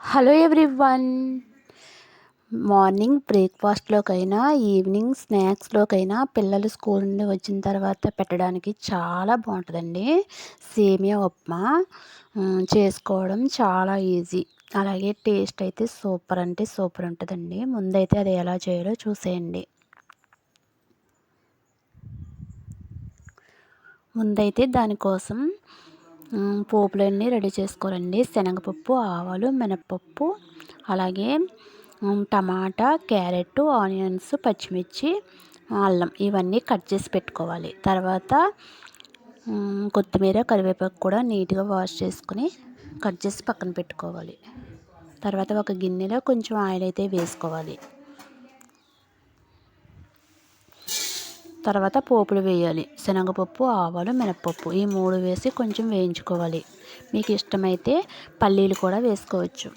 Hello everyone morning బ్రేక్ఫాస్ట్లోకైనా evening స్నాక్స్లోకైనా పిల్లలు స్కూల్ నుండి వచ్చిన తర్వాత పెట్టడానికి చాలా బాగుంటుందండి. సేమియా ఉప్మా చేసుకోవడం చాలా ఈజీ అలాగే టేస్ట్ అయితే సూపర్ అంటే సూపర్ ఉంటుందండి. ముందైతే అది ఎలా చేయాలో చూసేయండి. ముందైతే దానికోసం పోపులన్నీ రెడీ చేసుకోవాలండి. శనగపప్పు ఆవాలు మినపప్పు అలాగే టమాటా క్యారెట్ ఆనియన్స్ పచ్చిమిర్చి అల్లం ఇవన్నీ కట్ చేసి పెట్టుకోవాలి. తర్వాత కొత్తిమీర కరివేపాకు కూడా నీట్గా వాష్ చేసుకుని కట్ చేసి పక్కన పెట్టుకోవాలి. తర్వాత ఒక గిన్నెలో కొంచెం ఆయిల్ అయితే వేసుకోవాలి. తర్వాత పోపులు వేయాలి. శనగపప్పు ఆవాలు మినప్పప్పు ఈ మూడు వేసి కొంచెం వేయించుకోవాలి. మీకు ఇష్టమైతే పల్లీలు కూడా వేసుకోవచ్చు.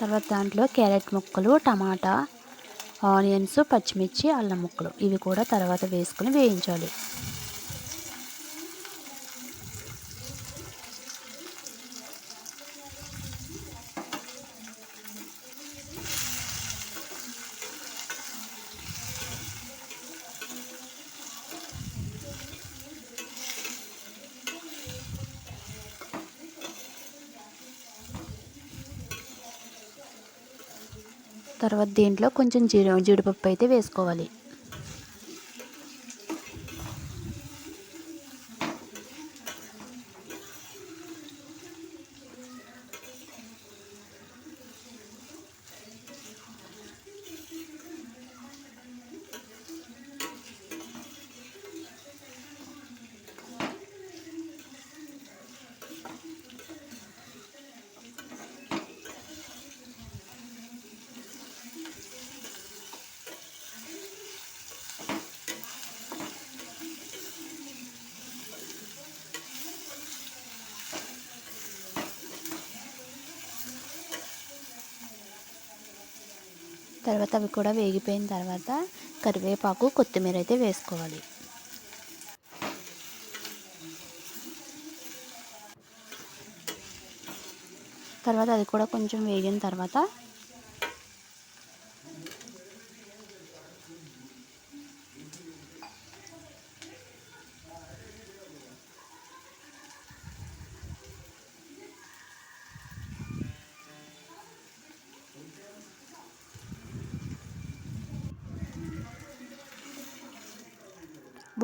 తర్వాత దాంట్లో క్యారెట్ ముక్కలు టమాటా ఆనియన్స్ పచ్చిమిర్చి అల్లం ముక్కలు ఇవి కూడా తర్వాత వేసుకుని వేయించాలి. తర్వాత దీంట్లో కొంచెం జీడి జీడిపప్పు అయితే వేసుకోవాలి. తర్వాత అవి కూడా వేగిపోయిన తర్వాత కరివేపాకు కొత్తిమీర అయితే వేసుకోవాలి. తర్వాత అది కూడా కొంచెం వేగిన తర్వాత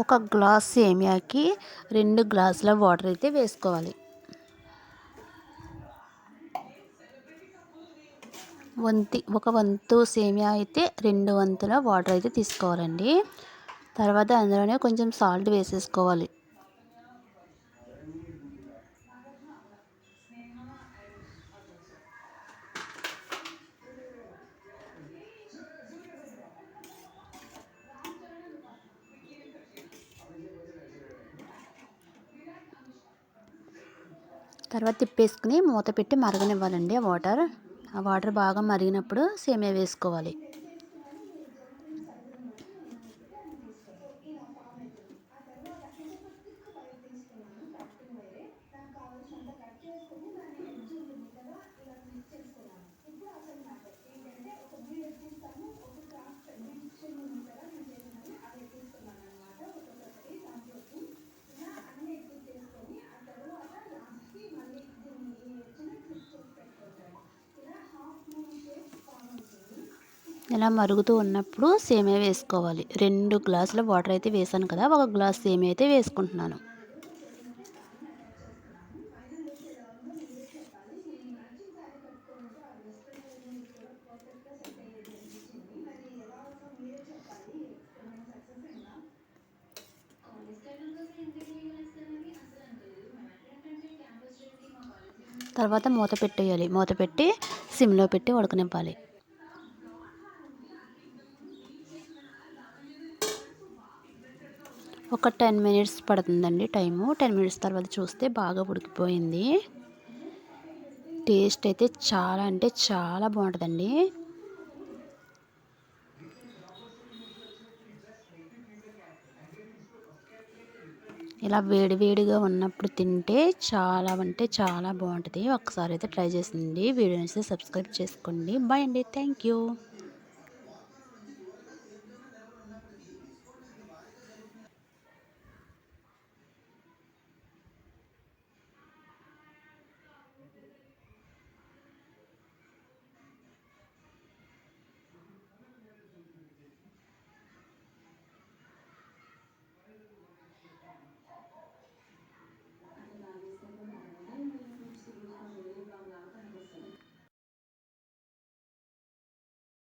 ఒక గ్లాస్ సేమియాకి రెండు గ్లాసుల వాటర్ అయితే వేసుకోవాలి. వంతి ఒక వంతు సేమియా అయితే రెండు వంతుల వాటర్ అయితే తీసుకోవాలండి. తర్వాత అందులోనే కొంచెం సాల్ట్ వేసేసుకోవాలి. తర్వాత తిప్పేసుకుని మూత పెట్టి మరగనివ్వాలండి ఆ వాటర్. ఆ వాటర్ బాగా మరిగినప్పుడు సేమియా వేసుకోవాలి. ఇలా మరుగుతూ ఉన్నప్పుడు సేమియా వేసుకోవాలి. రెండు గ్లాసుల వాటర్ అయితే వేసాను కదా ఒక గ్లాస్ సేమియా అయితే వేసుకుంటున్నాను. తర్వాత మూత పెట్టేయాలి. మూత పెట్టి సిమ్లో పెట్టి ఉడకనివ్వాలి. ఒక టెన్ మినిట్స్ పడుతుందండి టైము. టెన్ మినిట్స్ తర్వాత చూస్తే బాగా ఉడికిపోయింది. టేస్ట్ అయితే చాలా అంటే చాలా బాగుంటుందండి. ఇలా వేడివేడిగా ఉన్నప్పుడు తింటే చాలా అంటే చాలా బాగుంటుంది. ఒకసారి అయితే ట్రై చేసింది. వీడియో నచ్చితే సబ్స్క్రైబ్ చేసుకోండి. బాయ్ అండి. Thank you.